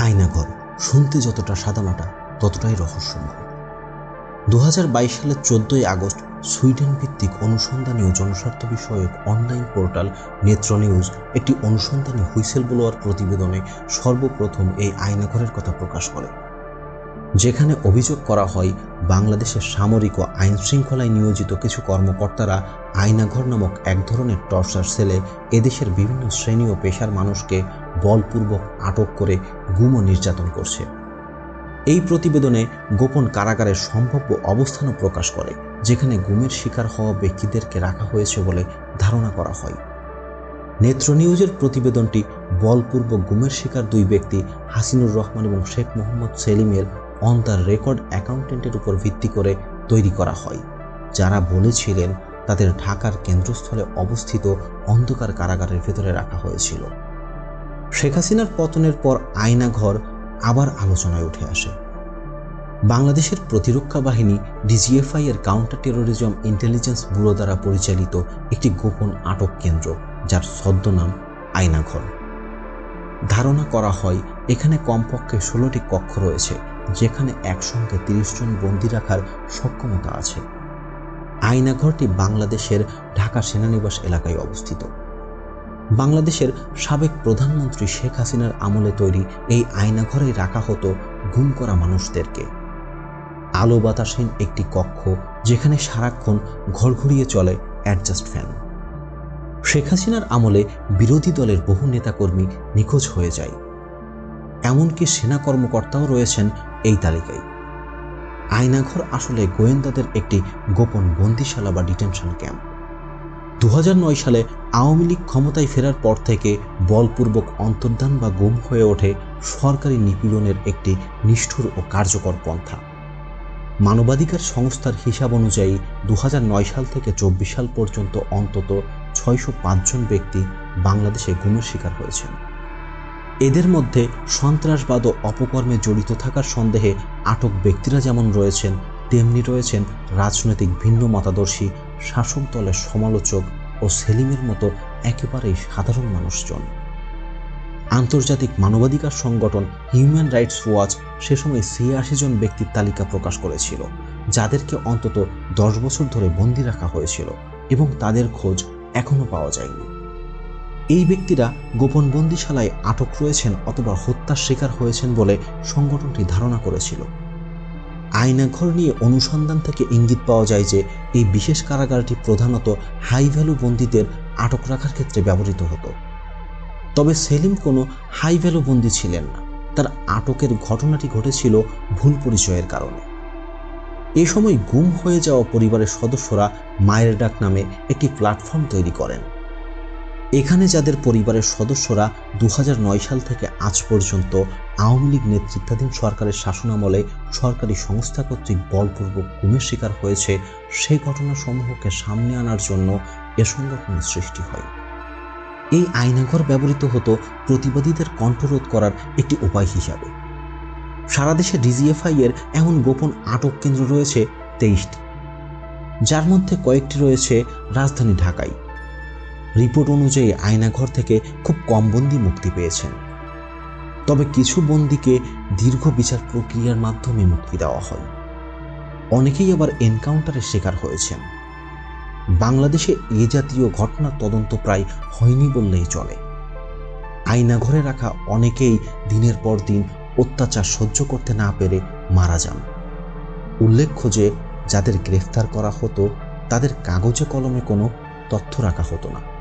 আয়নাঘর শুনতে যতটা সাদামাটা, ততটাই রহস্যময়। দুহাজার বাইশ সালের চোদ্দই আগস্ট সুইডেন ভিত্তিক অনুসন্ধানী ও জনস্বার্থ বিষয়ক অনলাইন পোর্টাল নেত্র নিউজ একটি অনুসন্ধানী হুইসেল ব্লোয়ার প্রতিবেদনে সর্বপ্রথম এই আয়নাঘরের কথা প্রকাশ করে। যেখানে অভিযোগ করা হয়, বাংলাদেশের সামরিক ও আইন শৃঙ্খলায় নিয়োজিত কিছু কর্মকর্তারা আয়নাঘর নামক এক ধরনের টর্চার সেলে এদেশের বিভিন্ন শ্রেণি ও পেশার মানুষকে বলপূর্বক আটক করে গুম নির্যাতন করছে। এই প্রতিবেদনে গোপন কারাগারের সম্ভাব্য অবস্থানও প্রকাশ করে, যেখানে গুমের শিকার হওয়া ব্যক্তিদেরকে রাখা হয়েছে বলে ধারণা করা হয়। নেত্র নিউজের প্রতিবেদনটি বলপূর্বক গুমের শিকার দুই ব্যক্তি হাসিনুর রহমান এবং শেখ মোহাম্মদ সেলিমের অন দ্য রেকর্ড অ্যাকাউন্টেন্টের উপর ভিত্তি করে তৈরি করা হয়। যারা বলেছিলেন তাদের ঢাকার কেন্দ্রস্থলে অবস্থিত অন্ধকার কারাগারের ভেতরে রাখা হয়েছিল। শেখ হাসিনার পতনের পর আয়নাঘর আবার আলোচনায় উঠে আসে। বাংলাদেশের প্রতিরক্ষা বাহিনী ডিজিএফআই এর কাউন্টার টেরোরিজম ইন্টেলিজেন্স ব্যুরো দ্বারা পরিচালিত একটি গোপন আটক কেন্দ্র, যার ছদ্মনাম আয়নাঘর। ধারণা করা হয়, এখানে কমপক্ষে ষোলোটি কক্ষ রয়েছে, যেখানে একসঙ্গে তিরিশ জন বন্দি রাখার সক্ষমতা আছে। আয়নাঘরটি বাংলাদেশের ঢাকা সেনানিবাস এলাকায় অবস্থিত। বাংলাদেশের সাবেক প্রধানমন্ত্রী শেখ হাসিনার আমলে তৈরি এই আয়নাঘরে রাখা হতো গুম করা মানুষদেরকে। আলো বাতাসহীন একটি কক্ষ যেখানে সারাক্ষণ ঘড়ঘড়িয়ে চলে অ্যাডজাস্ট ফ্যান। শেখ হাসিনার আমলে বিরোধী দলের বহু নেতাকর্মী নিখোঁজ হয়ে যায়। এমনকি সেনা কর্মকর্তাও রয়েছেন এই তালিকায়। আয়নাঘর আসলে গোয়েন্দাদের একটি গোপন বন্দিশালা বা ডিটেনশন ক্যাম্প। দু হাজার নয় সালে আওয়ামী লীগ ক্ষমতায় ফেরার পর থেকে বলপূর্বক অন্তর্ধান বা গুম হয়ে ওঠে সরকারি নিপীড়নের একটি নিষ্ঠুর ও কার্যকর পন্থা। মানবাধিকার সংস্থার হিসাব অনুযায়ী দু হাজার নয় সাল থেকে চব্বিশ সাল পর্যন্ত অন্তত ছয়শো পাঁচজন ব্যক্তি বাংলাদেশে গুমের শিকার হয়েছেন। এদের মধ্যে সন্ত্রাসবাদ ও অপকর্মে জড়িত থাকার সন্দেহে আটক ব্যক্তিরা যেমন রয়েছেন, তেমনি রয়েছেন রাজনৈতিক ভিন্ন মতাদর্শী শাসক দলের সমালোচক ও সেলিমের মতো একেবারেই সাধারণ মানুষজন। আন্তর্জাতিক মানবাধিকার সংগঠন হিউম্যান রাইটস ওয়াচ সে সময় ছিয়াশি জন ব্যক্তির তালিকা প্রকাশ করেছিল, যাদেরকে অন্তত দশ বছর ধরে বন্দি রাখা হয়েছিল এবং তাদের খোঁজ এখনও পাওয়া যায়নি। এই ব্যক্তিরা গোপন বন্দিশালায় আটক রয়েছেন অথবা হত্যার শিকার হয়েছেন বলে সংগঠনটি ধারণা করেছিল। আয়নাঘর নিয়ে অনুসন্ধান থেকে ইঙ্গিত পাওয়া যায় যে, এই বিশেষ কারাগারটি প্রধানত হাই ভ্যালু বন্দীদের আটক রাখার ক্ষেত্রে ব্যবহৃত হতো। তবে সেলিম কোনো হাই ভ্যালু বন্দী ছিলেন না। তার আটকের ঘটনাটি ঘটেছিল ভুল পরিচয়ের কারণে। এ সময় গুম হয়ে যাওয়া পরিবারের সদস্যরা মায়ের ডাক নামে একটি প্ল্যাটফর্ম তৈরি করেন। এখানে যাদের পরিবারের সদস্যরা দু হাজার নয় সাল থেকে আজ পর্যন্ত আওয়ামী লীগ নেতৃত্বাধীন সরকারের শাসনামলে সরকারি সংস্থা কর্তৃক বলপূর্বক গুমের শিকার হয়েছে সেই ঘটনাসমূহকে সামনে আনার জন্য এ সংগঠনের সৃষ্টি হয়। এই আয়নাঘর ব্যবহৃত হতো প্রতিবাদীদের কণ্ঠরোধ করার একটি উপায় হিসাবে। সারা দেশে ডিজিএফআই এর এমন গোপন আটক কেন্দ্র রয়েছে তেইশটি। যার মধ্যে কয়েকটি রয়েছে রাজধানী ঢাকায়। রিপোর্ট অনুযায়ী আয়নাঘর থেকে খুব কম বন্দি মুক্তি পেয়েছেন। তবে কিছু বন্দিকে দীর্ঘ বিচার প্রক্রিয়ার মাধ্যমে মুক্তি দেওয়া হয়। অনেকেই আবার এনকাউন্টারের শিকার হয়েছেন। বাংলাদেশে এ জাতীয় ঘটনার তদন্ত প্রায় হয়নি বললেই চলে। আয়নাঘরে রাখা অনেকেই দিনের পর দিন অত্যাচার সহ্য করতে না পেরে মারা যান। উল্লেখ্য যে, যাদের গ্রেফতার করা হতো, তাদের কাগজে কলমে কোনো তথ্য রাখা হতো না।